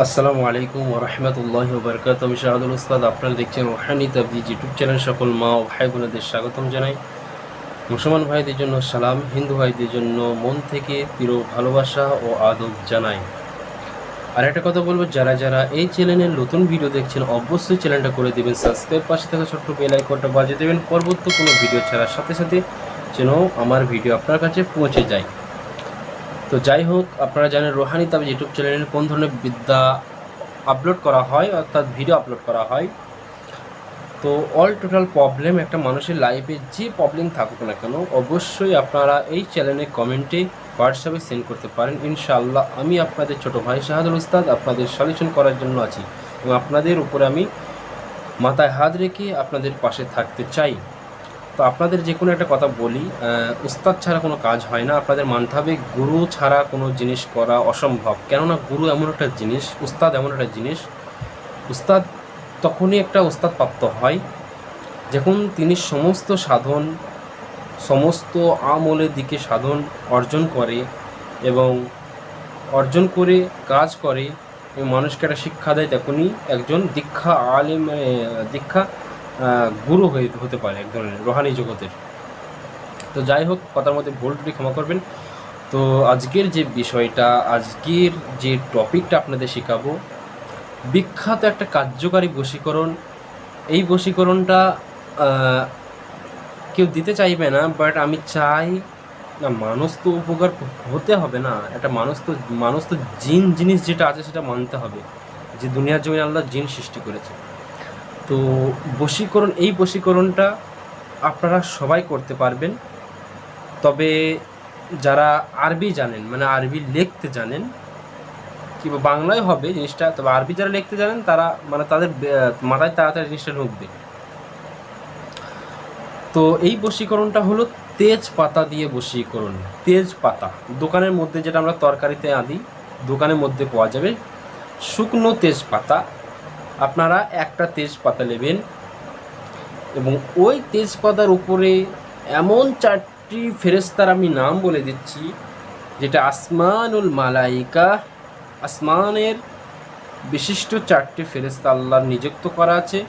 আসসালামু আলাইকুম রহমতুল্লাহ বরকাত আমি শাহাদুল উস্তাদ, আপনারা দেখছেন রোহানি তাবদিজ ইউটিউব চ্যানেল, সকল মা ও ভাই বোনেদের স্বাগতম জানাই। মুসলমান ভাইদের জন্য সালাম, হিন্দু ভাইদের জন্য মন থেকে প্রিয় ভালোবাসা ও আদব জানাই। আর একটা কথা বলব, যারা যারা এই চ্যানেলের নতুন ভিডিও দেখছেন, অবশ্যই চ্যানেলটা করে দেবেন সাবস্ক্রাইব পাশে থাকা ছোট্ট বেল আইকনটা বাজিয়ে দেবেন। পরবর্তী কোনো ভিডিও ছাড়ার সাথে সাথে যেন আমার ভিডিও আপনার কাছে পৌঁছে যায়। তো যাই হোক, আপনারা জানেন রোহানি তাবিজ ইউটিউব চ্যানেলে কোন ধরনের বিদ্যা আপলোড করা হয়, অর্থাৎ ভিডিও আপলোড করা হয়। তো অল টোটাল প্রবলেম একটা মানুষের লাইফে যে প্রবলেম থাকুক না কেন, অবশ্যই আপনারা এই চ্যানেলে কমেন্টে হোয়াটসঅ্যাপে সেন্ড করতে পারেন। ইনশাআল্লাহ আমি আপনাদের ছোট ভাই শাহাদুল উস্তাদ আপনাদের সলিউশন করার জন্য আছি এবং আপনাদের উপরে আমি মাথায় হাত রেখে আপনাদের পাশে থাকতে চাই। তো আপনাদের যে কোনো একটা কথা বলি উস্তাদ ছাড়া কোনো কাজ হয় না। আপনাদের মানতে হবে গুরু ছাড়া কোনো জিনিস করা অসম্ভব। কেননা গুরু এমন একটা জিনিস, উস্তাদ এমন একটা জিনিস। উস্তাদ তখনই একটা উস্তাদ প্রাপ্ত হয় যখন তিনি সমস্ত সাধন, সমস্ত আমলের দিকে সাধন অর্জন করে এবং অর্জন করে, কাজ করে মানুষকে একটা শিক্ষা দেয়, তখনই একজন দীক্ষা আলিম দীক্ষা গুরু হয়ে হতে পারে এক ধরনের রোহানি জগতের। তো যাই হোক, কথার মধ্যে ভুল ক্ষমা করবেন। তো আজকের যে বিষয়টা, আজকের যে টপিকটা আপনাদের শেখাবো, বিখ্যাত একটা কার্যকারী বশীকরণ। এই বশীকরণটা কেউ দিতে চাইবে না বাট আমি চাই, না, মানুষ তো উপকার হতে হবে না। একটা মানুষ তো মানুষ তো জিন জিনিস যেটা আছে সেটা মানতে হবে। যে দুনিয়ার জমি আল্লাহ জিন সৃষ্টি করেছে। তো বশীকরণ, এই বশীকরণটা আপনারা সবাই করতে পারবেন। তবে যারা আরবি জানেন মানে আরবি লিখতে জানেন, কিংবা বাংলায় হবে জিনিসটা, তবে আরবি যারা লিখতে জানেন, তারা মানে তাদের মাথায় তাড়াতাড়ি জিনিসটা ঢুকবে। তো এই বশীকরণটা হলো তেজ পাতা দিয়ে বশীকরণ তেজ পাতা দোকানের মধ্যে যেটা আমরা তরকারিতে আদি দোকানের মধ্যে পাওয়া যাবে শুকনো তেজপাতা। আপনারা একটা তেজপাতা নেবেন এবং ওই তেজপাতার উপরে এমন চারটি ফেরেস্তার আমি নাম বলে দিচ্ছি, যেটা আসমানুল মালাইকা, আসমানের বিশিষ্ট চারটি ফেরেস্তা আল্লাহর নিযুক্ত করা আছে।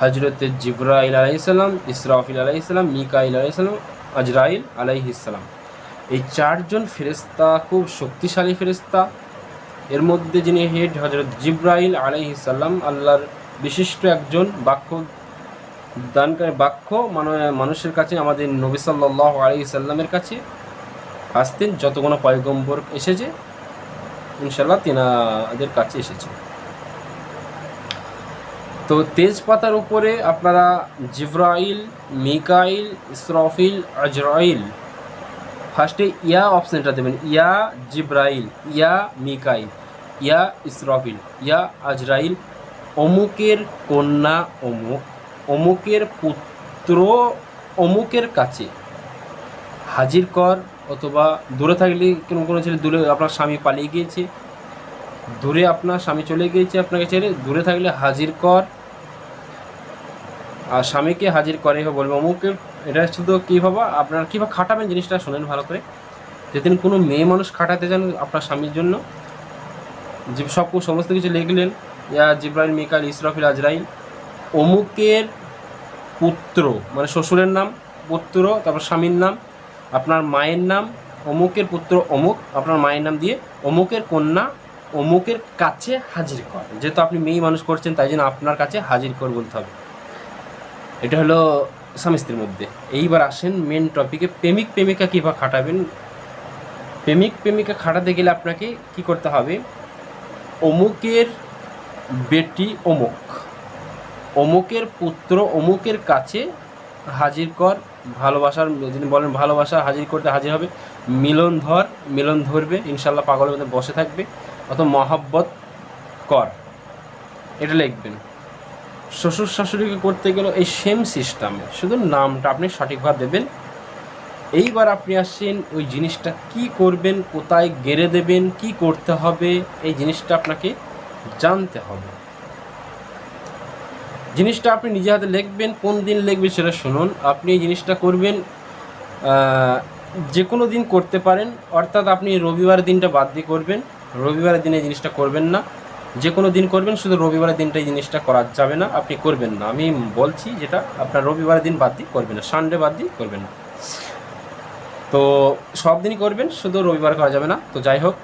হজরত জিব্রাইল আলাইসাল্লাম ইসরাফিল আলাইসাল্লাম মিকাইল আলাইসাল্লাম আজরাইল আলাইহিসাল্লাম এই চারজন ফেরেস্তা খুব শক্তিশালী ফেরেস্তা এর মধ্যে যিনি হেড হজরত জিব্রাইল আলাইহিসাল্লাম আল্লাহর বিশিষ্ট একজন বাক্য দানকারী বাক্য মানে মানুষের কাছে, আমাদের নবী সাল্লাহ আলাইসাল্লামের কাছে আসতেন যত কোনো পয়গম্বর এসেছে ইনশাল্লাহ তিনাদের কাছে এসেছে। তো তেজপাতার উপরে আপনারা জিব্রাইল, মিকাইল, ইসরফিল, আজরাইল ফার্স্টে ইয়া অপশানটা দেবেন, ইয়া জিব্রাইল, ইয়া মিকাইল, ইয়া ইসরাফিল, ইয়া আজরাইল, অমুকের কন্যা অমুক অমুকের পুত্র অমুকের কাছে। হাজির কর, অথবা দূরে থাকলে কোনো কোনো ছেলে দূরে, আপনার স্বামী পালিয়ে গিয়েছে। দূরে আপনার স্বামী চলে গিয়েছে আপনাকে ছেড়ে, দূরে থাকলে হাজির কর। আর স্বামীকে হাজির করে বলবে, অমুকের এটা শুধু কী ভাবা? আপনার কীভাবে খাটাবেন জিনিসটা শোনেন ভালো করে। যেদিন কোনো মেয়ে মানুষ খাটাতে যান আপনার স্বামীর জন্য, যে সব সমস্ত কিছু লিখলেন, ইয়া জিব্রাইল মিকাল ইসরাফিল, আজরাইল, অমুকের পুত্র মানে শ্বশুরের নাম, পুত্র, তারপর স্বামীর নাম, আপনার মায়ের নাম, অমুকের পুত্র অমুক, আপনার মায়ের নাম দিয়ে অমুকের কন্যা অমুকের কাছে হাজির কর। যেহেতু আপনি মেয়ে মানুষ করছেন, তাই জন্য আপনার কাছে হাজির কর বলতে হবে। এটা হলো স্বামী মধ্যে। এইবার আসেন মেন টপিকে প্রেমিক প্রেমিকা কীভাবে খাটাবেন? প্রেমিক প্রেমিকা খাটাতে গেলে আপনাকে কি করতে হবে? অমুকের বেটি অমুক, অমুকের পুত্র অমুকের কাছে হাজির কর, ভালোবাসার যিনি বলেন ভালোবাসা হাজির করতে হাজির হবে, মিলন ধর, মিলন ধরবে ইনশাল্লাহ পাগলের মধ্যে বসে থাকবে অত মহাব্বত কর। এটা লিখবেন। শ্বশুর শাশুড়িকে করতে গেলে এই সেম সিস্টেমে শুধু নামটা আপনি সঠিকভাবে দেবেন। এইবার আপনি আসছেন ওই জিনিসটা কি করবেন, কোথায় গেড়ে দেবেন, কি করতে হবে, এই জিনিসটা আপনাকে জানতে হবে। জিনিসটা আপনি নিজে হাতে লিখবেন, কোন দিন লিখবেন সেটা শুনুন। আপনি এই জিনিসটা করবেন যে কোনো দিন করতে পারেন, অর্থাৎ আপনি রবিবার দিনটা বাদ দিয়ে করবেন। রবিবার দিনে এই জিনিসটা করবেন না। যে কোনো দিন করবেন, শুধু রবিবারের দিনটা এই জিনিসটা করা যাবে না, আপনি করবেন না। আমি বলছি যেটা আপনার রবিবারের দিন বাদ দিয়ে করবেন না, সানডে বাদ দিয়ে করবেন না। তো সব দিনই করবেন, শুধু রবিবার করা যাবে না। তো যাই হোক,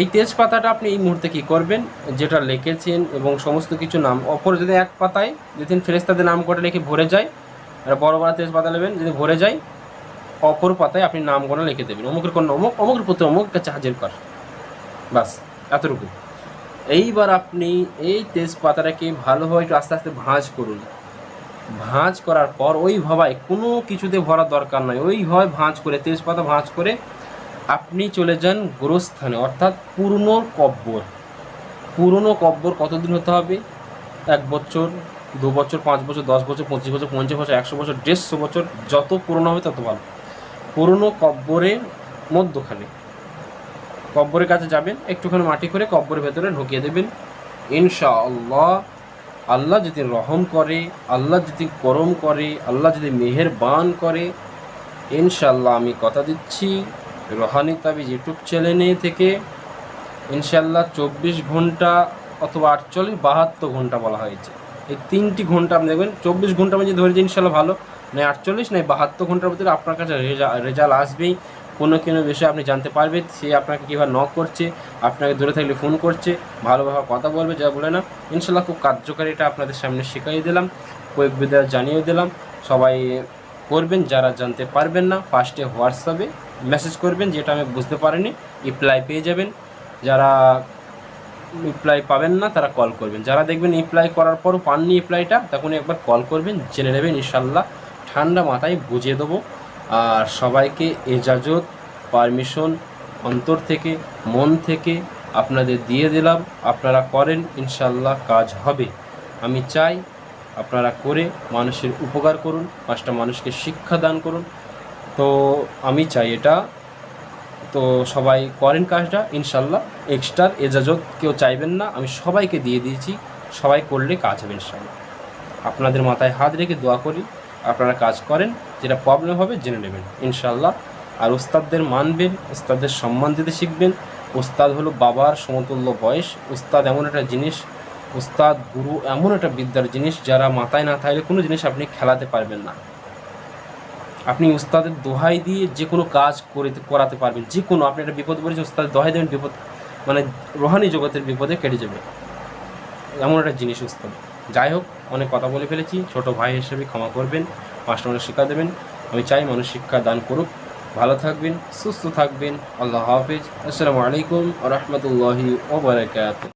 এই তেজপাতাটা আপনি এই মুহূর্তে কী করবেন, যেটা লিখেছেন এবং সমস্ত কিছু নাম, অপর যদি এক পাতায় যদি ফেরেস্তাদের নাম করে লিখে ভরে যায়, আর বড় বড় তেজপাতা নেবেন, যদি ভরে যায়, অপর পাতায় আপনি নাম গণা লিখে দেবেন। অমুকের কোন অমুক, অমুকের প্রতি অমুক কাছে হাজির কর। বাস এতটুকু এইবার আপনি এই তেজপাতাটাকে ভালোভাবে একটু আস্তে আস্তে ভাঁজ করুন। ভাঁজ করার পর ওই ভাবায় কোনো কিছুতে ভরার দরকার নয় ওই ওইভাবে ভাঁজ করে, তেজপাতা ভাঁজ করে আপনি চলে যান গোরস্থানে, অর্থাৎ পুরনো কব্বর। পুরনো কব্বর কতদিন হতে হবে? এক বছর, দু বছর, পাঁচ বছর, দশ বছর, পঁচিশ বছর, পঞ্চাশ বছর, একশো বছর, দেড়শো বছর, যত পুরনো হবে তত ভালো। পুরনো কব্বরের মধ্যখানে। কব্বরের কাছে যাবেন, একটুখানি মাটি করে কব্বরের ভেতরে ঢুকিয়ে দেবেন। ইনশাআল্লাহ, আল্লাহ আল্লাহ যদি রহম করে, আল্লাহ যদি করম করে, আল্লাহ যদি মেহের বান করে ইনশাল্লাহ আমি কথা দিচ্ছি রোহানি তাবিজ ইউটিউব চ্যানেলে থেকে। ইনশাল্লাহ চব্বিশ ঘণ্টা অথবা আটচল্লিশ বাহাত্তর ঘণ্টা বলা হয়েছে। এই তিনটি ঘণ্টা আপনি দেখবেন, চব্বিশ ঘণ্টা মধ্যে ধরে যে ইনশাল্লাহ ভালো নয় আটচল্লিশ নয় বাহাত্তর ঘণ্টার ভিতরে আপনার কাছে রেজাল্ট আসবেই। কোনো কোনো বিষয়ে আপনি জানতে পারবেন, সে আপনাকে কীভাবে নক করছে, আপনাকে দূরে থাকলে ফোন করছে, ভালোভাবে কথা বলবে, যা বলে না। ইনশাল্লাহ খুব কার্যকারী এটা আপনাদের সামনে শিখিয়ে দিলাম, কয়েক বিদ্যা জানিয়ে দিলাম। সবাই করবেন, যারা জানতে পারবেন না ফার্স্টে হোয়াটসঅ্যাপে মেসেজ করবেন, যেটা আমি বুঝতে পারিনি রিপ্লাই পেয়ে যাবেন। যারা রিপ্লাই পাবেন না, তারা কল করবেন। যারা দেখবেন রিপ্লাই করার পরও পাননি রিপ্লাইটা তখন একবার কল করবেন, জেনে নেবেন, ইনশাল্লাহ। ঠান্ডা মাথায় বুঝিয়ে দেবো। আর সবাইকে এজাজত, পারমিশন, অন্তর থেকে, মন থেকে আপনাদের দিয়ে দিলাম। আপনারা করেন ইনশাল্লাহ কাজ হবে। আমি চাই আপনারা করে মানুষের উপকার করুন, পাঁচটা মানুষকে শিক্ষা দান করুন। তো আমি চাই এটা। তো সবাই করেন কাজটা ইনশাল্লাহ এক্সট্রার এজাজত কেউ চাইবেন না। আমি সবাইকে দিয়ে দিয়েছি। সবাই করলে কাজ হবে ইনশাল্লাহ আপনাদের মাথায় হাত রেখে দোয়া করি। আপনারা কাজ করেন, যেটা প্রবলেম হবে জেনে নেবেন ইনশাল্লাহ আর উস্তাদদের মানবেন, উস্তাদদের সম্মান দিতে শিখবেন। উস্তাদ হলো বাবার সমতুল্য বয়স। উস্তাদ এমন একটা জিনিস, উস্তাদ গুরু এমন একটা বিদ্যার জিনিস, যারা মাথায় না থাকলে কোনো জিনিস আপনি খেলাতে পারবেন না। আপনি উস্তাদের দোহাই দিয়ে যে কোনো কাজ করে করাতে পারবেন, যে কোনো, আপনি একটা বিপদ পড়েছে, উস্তাদের দোহাই দেবেন, বিপদ মানে রোহানি জগতের বিপদে কেটে যাবে। এমন একটা জিনিস, উস্তাদ। যাই হোক, অনেক কথা বলে ফেলেছি। ছোট ভাই হিসেবে ক্ষমা করবেন, মাস্টারমশাই শিক্ষা দেবেন। আমি চাই মানুষ শিক্ষা দান করুক। ভালো থাকবেন, সুস্থ থাকবেন। আল্লাহ হাফিজ। আসসালামু আলাইকুম রহমতুল্লাহি ওবরাকাত